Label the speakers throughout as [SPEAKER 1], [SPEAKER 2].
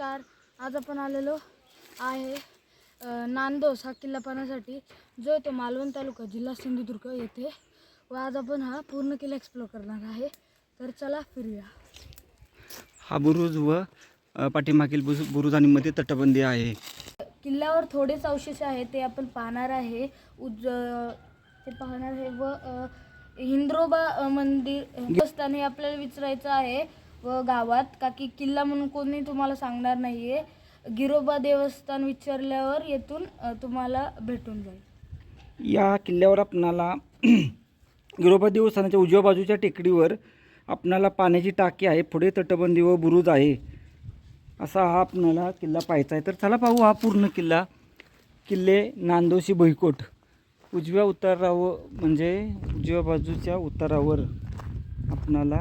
[SPEAKER 1] नमस्कार. आज आपण आलेलो आहे नांदोस हा किल्ला पाहण्यासाठी जो येतो मालवण तालुका जिल्हा सिंधुदुर्ग येथे. व आज आपण हा पूर्ण किल्ला एक्सप्लोर करणार आहे. तर चला फिरूया.
[SPEAKER 2] हा बुरुज व पाठीमागील बुज बुरुज आणि मध्ये तटबंदी आहे.
[SPEAKER 1] किल्ल्यावर थोडेच अवशेष आहे ते आपण पाहणार आहे. उज ते पाहणार आहे व हिंद्रोबा मंदिर हे आपल्याला विचारायचं आहे. व गावात का की किल्ला म्हणून कोणी तुम्हाला सांगणार नाही आहे गिरोबा देवस्थान विचारल्यावर येथून तुम्हाला भेटून जाईल.
[SPEAKER 2] या किल्ल्यावर आपणाला गिरोबा देवस्थानाच्या उजव्या बाजूच्या टेकडीवर आपणाला पाण्याची टाकी आहे. पुढे तटबंदी व बुरुज आहे. असा हा आपणाला किल्ला पाहायचा आहे. तर चला पाहू हा पूर्ण किल्ला. किल्ले नांदोशी बहिकोट उजव्या उतारावर म्हणजे उजव्या बाजूच्या उतारावर आपणाला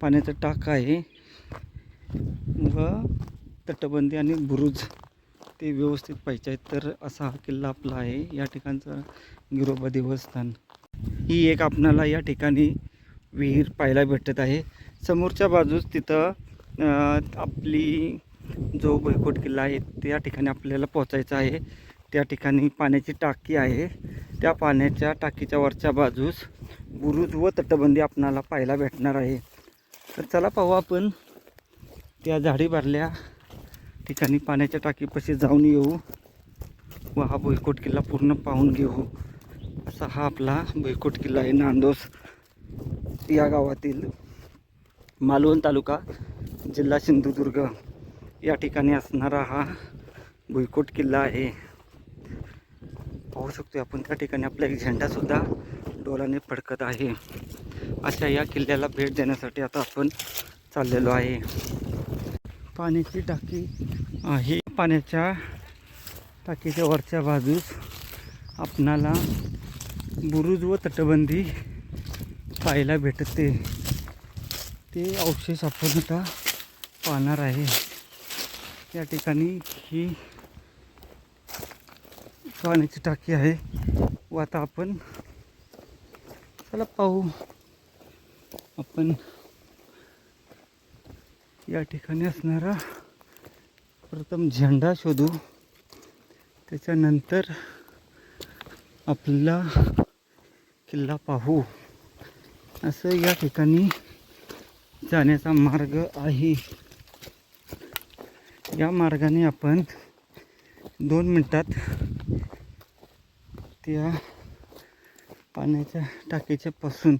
[SPEAKER 2] पाण्याचा टाका आहे. व तटबंदी आणि बुरुज ते व्यवस्थित पाहिजे आहेत. तर असा हा किल्ला आपला आहे. या ठिकाणचं गिरोबा देवस्थान. ही एक आपणाला या ठिकाणी विहीर पाहायला भेटत आहे. समोरच्या बाजूस तिथं आपली जो भुईकोट किल्ला आहे त्या ठिकाणी आपल्याला पोचायचं आहे. त्या ठिकाणी पाण्याची टाकी आहे. त्या पाण्याच्या टाकीच्या वरच्या बाजूस बुरुज व तटबंदी आपणाला पाहायला भेटणार आहे. तर चला पाहू आपण. त्या झाडी भरल्या. ठिकाणी पाण्याच्या टाकीपाशी जाऊन येऊ. व हा भुईकोट किल्ला पूर्ण पाहून घेऊ. असा हा आपला भुईकोट किल्ला आहे नांदोस या गावातील मालवण तालुका जिल्हा सिंधुदुर्ग. या ठिकाणी असणारा हा भुईकोट किल्ला आहे. पाहू शकतो आपण त्या ठिकाणी आपला एक झेंडासुद्धा डोलाने फडकत आहे. अशा या किल्ल्याला भेट देण्यासाठी आता आपण चाललेलो आहे. पाण्याची टाकी आहे. पाण्याच्या टाकीच्या वरच्या बाजूस आपणाला बुरुज व तटबंदी पाहायला भेटते. ते अवशेष आपण आता पाहणार आहे. या ठिकाणी ही पाण्याची टाकी आहे. व आता आपण चला पाहू. आपण या ठिकाणी असणारा प्रथम झेंडा शोधू. त्याच्यानंतर आपला किल्ला पाहू. असं या ठिकाणी जाण्याचा मार्ग आहे. या मार्गाने आपण दोन मिनटात त्या पाण्याच्या टाकीच्या पासून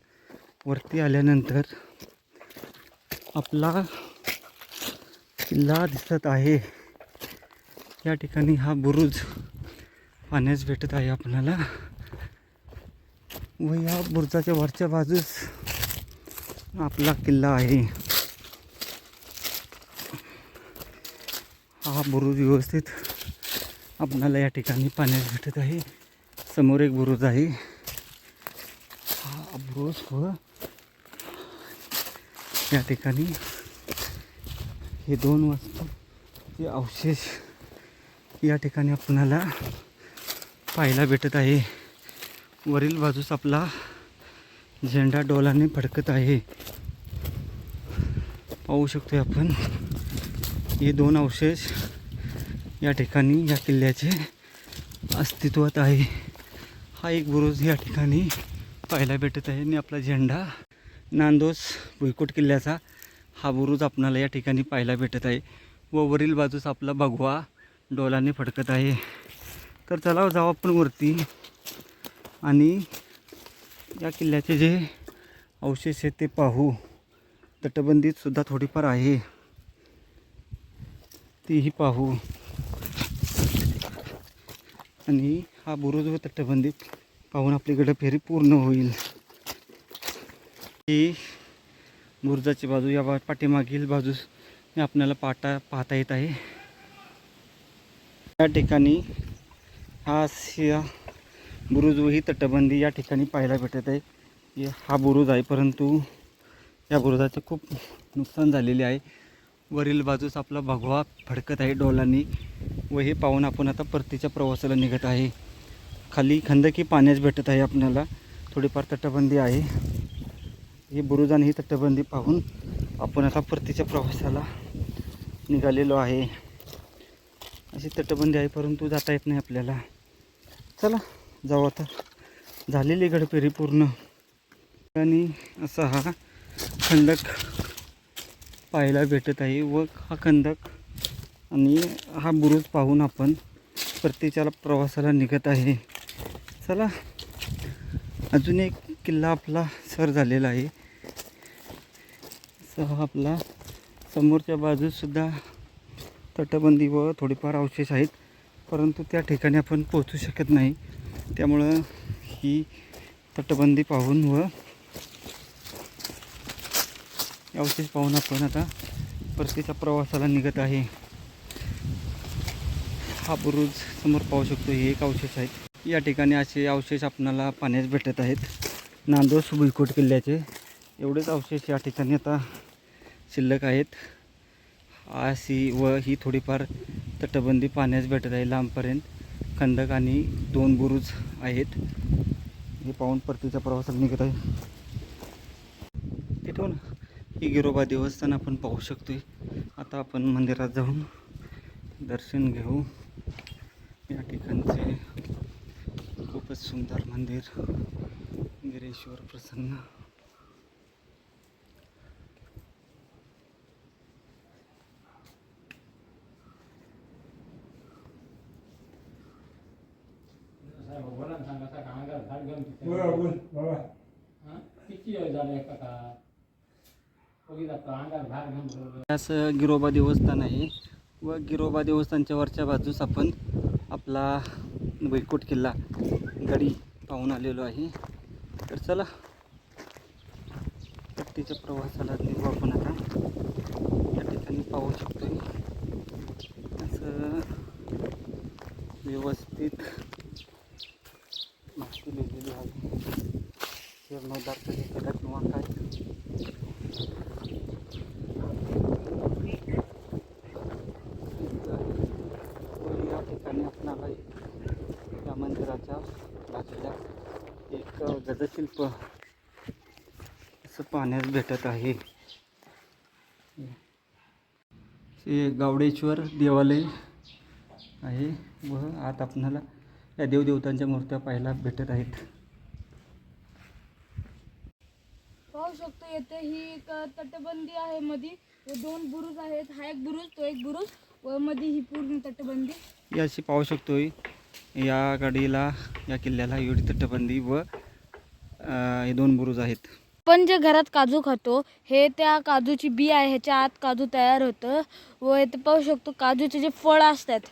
[SPEAKER 2] वरती आल्यानंतर आपला किल्ला दिसत आहे. या ठिकाणी हा बुरुज पाण्यास भेटत आहे आपल्याला. व या बुरुजाच्या वरच्या बाजूस आपला किल्ला आहे. हा बुरुज व्यवस्थित आपणाला या ठिकाणी पाण्यास भेटत आहे. समोर एक बुरुज आहे. हा बुरुज व या ठिकाणी हे दोन वस्तूचे अवशेष या ठिकाणी आपणाला पाहायला भेटत आहे. वरील बाजूस आपला झेंडा डोलाने फडकत आहे. पाहू शकतोय आपण हे दोन अवशेष या ठिकाणी या किल्ल्याचे अस्तित्वात आहे. हा एक बुरुज या ठिकाणी पाहायला भेटत आहे आणि आपला झेंडा. नांदोस भुईकोट किल्ल्याचा हा बुरुज आपणाला या ठिकाणी पाहायला भेटत आहे. व वरील बाजूस आपला भगवा डोलाने फडकत आहे. तर चला हो, जाऊ आपण वरती. आणि या किल्ल्याचे जे अवशेष आहेत ते पाहू. तटबंदीत सुद्धा थोडीफार आहे. तीही पाहू. आणि हा बुरुज व तटबंदीत पाहून आपलीकडं फेरी पूर्ण होईल. ही बुरुजाची बाजू या पाठीमागील बाजूस आपल्याला पाटा पाहता येत आहे. या ठिकाणी हा सिया बुरुज व ही तटबंदी या ठिकाणी पाहायला भेटत आहे. हा बुरुज आहे परंतु या बुरुजाचे खूप नुकसान झालेले आहे. वरील बाजूस आपला भगवा फडकत आहे डोलांनी व हे पाहून आपण आता परतीच्या प्रवासाला निघत आहे. खाली खंदकी पाण्याच भेटत आहे आपल्याला. थोडीफार तटबंदी आहे. ही बुरुज आणि ही तटबंदी पाहून आपण आता परतीच्या प्रवासाला निघालेलो आहे. अशी तटबंदी आहे परंतु जाता येत नाही आपल्याला. चला जाऊ आता. झालेली गडपेरी पूर्ण. आणि असा हा खंडक पाहायला भेटत आहे व हा खंडक आणि हा बुरुज पाहून आपण परतीच्या प्रवासाला निघत आहे. चला. अजून एक किल्ला आपला सर झालेला आहे. सह आपला समोरच्या बाजूसुद्धा तटबंदी व थोडेफार अवशेष आहेत. परंतु त्या ठिकाणी आपण पोहोचू शकत नाही. त्यामुळं ही तटबंदी पाहून व अवशेष पाहून आपण आता परतीच्या प्रवासाला निघत आहे. हा बुरुज समोर पाहू शकतो. हे एक अवशेष आहेत या ठिकाणी असे अवशेष आपणाला पाण्यास भेटत आहेत. नांदोस भुईकोट किल्ल्याचे एवढेच अवशेष या ठिकाणी आता शिल्लक आहेत. अशी व ही थोडीफार तटबंदी पाण्यास भेटत आहे लांबपर्यंत. खंदक आणि दोन बुरुज आहेत. हे पाहून परतीच्या प्रवासाला निघत आहे. तिथून ही गिरोबा देवस्थान आपण पाहू शकतो आता आपण मंदिरात जाऊन दर्शन घेऊ. या ठिकाणचे खूपच सुंदर मंदिर गिरेश्वर प्रसन्न. यास गिरोबा देवस्थान आहे. व गिरोबा देवस्थानच्या वरच्या बाजूस आपण आपला बैकोट किल्ला. गडी पाहून आलेलो आहे. तर चला. पट्टीच्या प्रवासाला निघू आपण आता. या ठिकाणी पाहू शकतो असं व्यवस्थित माहिती लिहिलेली आहे. जीर्णोद्धार कधी केला किंवा काय या ठिकाणी आपणाला या मंदिराच्या बाजूला गजशिल्प असं पाहण्यास भेटत आहे. हे गावडेश्वर देवालय आहे व आत आपणाला या देवदेवतांच्या मूर्त्या पाहायला भेटत आहेत.
[SPEAKER 1] पाहू शकतो येथे ही एक तटबंदी आहे मधी. व दोन बुरुज आहेत. हा एक बुरुज तो एक बुरुज व मध्ये ही पूर्ण तटबंदी.
[SPEAKER 2] अशी पाहू शकतोय या गाडीला या किल्ल्याला एवढी तटबंदी व हे दोन बुरुज आहेत.
[SPEAKER 1] आपण जे घरात काजू खातो हे त्या काजूची बी आहे ह्याच्या आत काजू तयार होतं व इथं पाहू शकतो काजूचे जे फळ असतात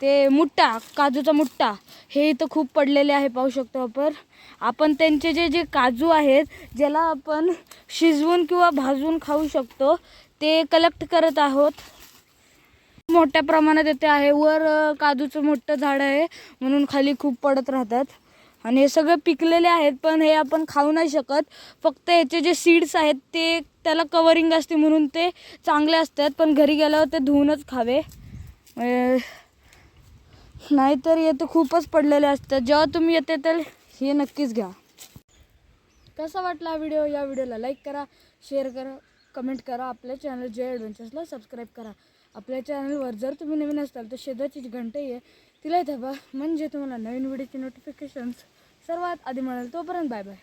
[SPEAKER 1] ते मुट्टा काजूचा मुट्टा हे इथं खूप पडलेले आहे पाहू शकतो आपण. आपण त्यांचे जे जे काजू आहेत ज्याला आपण शिजवून किंवा भाजून खाऊ शकतो ते कलेक्ट करत आहोत. मोठ्या प्रमाणात येते आहे वर काजूचं मोठं झाड आहे म्हणून खाली खूप पडत राहतात. आणि हे सगळे पिकलेले आहेत पण हे आपण खाऊ नाही शकत. फक्त याचे जे सीड्स आहेत ते त्याला कवरिंग असते म्हणून ते चांगले असतात पण घरी गेल्यावर ते धुवूनच खावे. नाहीतर येते खूपच पडलेले असतात. जेव्हा तुम्ही येते तर हे नक्कीच घ्या. कसा वाटला हा व्हिडिओ या व्हिडिओला लाईक करा शेअर करा कमेंट करा. आपल्या चॅनल जे ॲडव्हेंचर्सला सबस्क्राईब करा. आपल्या चॅनलवर जर तुम्ही नवीन असाल तर शेजारची घंटही आहे. तिला दाबा म्हणजे तुम्हाला नवीन व्हिडिओची नोटिफिकेशन्स सर्वात आधी म्हणाल तोपर्यंत बाय बाय.